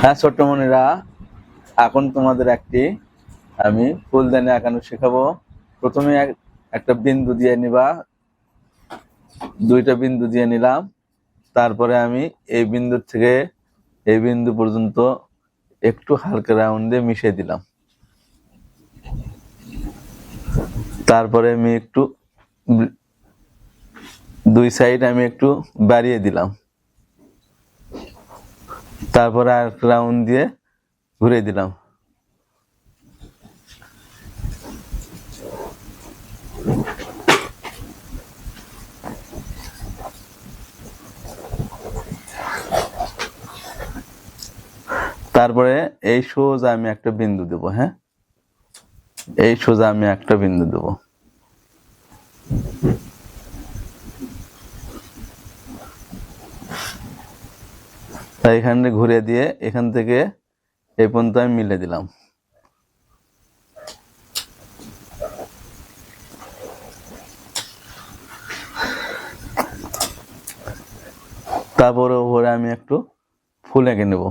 হ্যাঁ ছোট্টমণিরা এখন তোমাদের একটি, আমি ফুলদানি আঁকানো শেখাবো। প্রথমে এক- একটা বিন্দু দিয়ে নিবা। দুইটা বিন্দু দিয়ে নিলাম। তারপরে আমি এই বিন্দু থেকে এই বিন্দু পর্যন্ত একটু হালকা রাউন্ড দিয়ে মিশিয়ে দিলাম। তারপরে আমি একটু, দুই সাইড আমি একটু বাড়িয়ে দিলাম। তারপরে আর রাউন্ড দিয়ে ঘুরে দিলাম। তারপরে এই সোজা আমি একটা বিন্দু দেব হ্যাঁ? এই সোজা আমি একটা বিন্দু দেব। তাই এখানে ঘুরে দিয়ে এখান থেকে এই পর্যন্ত আমি মিলে দিলাম। তারপরে ওপরে আমি একটু ফুল এঁকে নেব।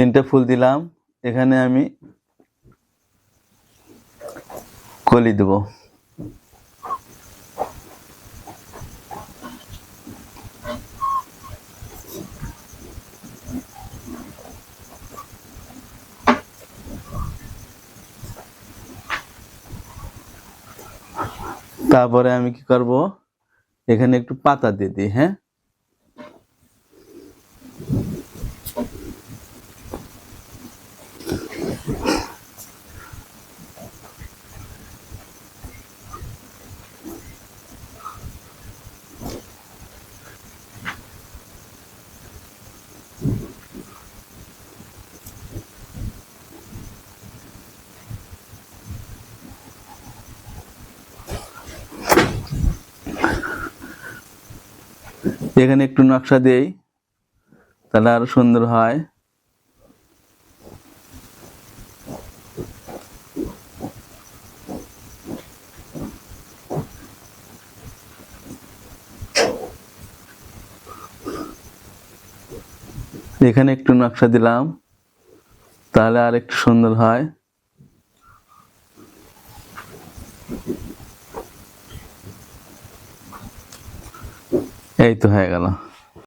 তিনটে ফুল দিলাম। এখানে আমি কলি দেব। তারপরে আমি কি করব? এখানে একটু পাতা দিয়ে দিই হ্যাঁ? এখানে একটু নকশা দেই, তাহলে আরও সুন্দর হয়। এখানে একটু নকশা দিলাম, তাহলে আর একটু সুন্দর হয়। এই তো হয়ে গেল।